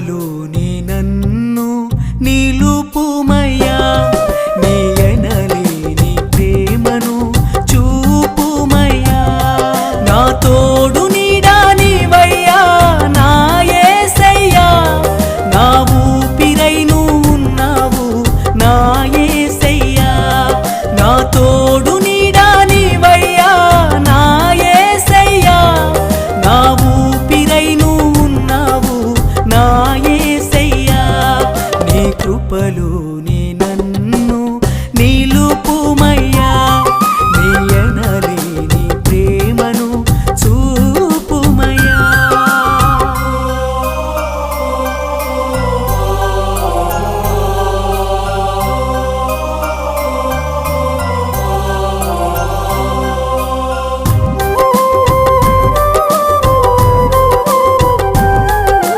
కృపలోని నన్ను నిలుపుమయ్యా. నీ ఎనలేని ప్రేమను చూపుమయ్యా. నా తోడు నీడా నీవయ్యా నా ఏసయ్యా. నా ఊపిరై నువ్వు ఉన్నావు నా ఏసయ్యా. నా తోడు నా ఏసయ్యా. నా ఊపిరై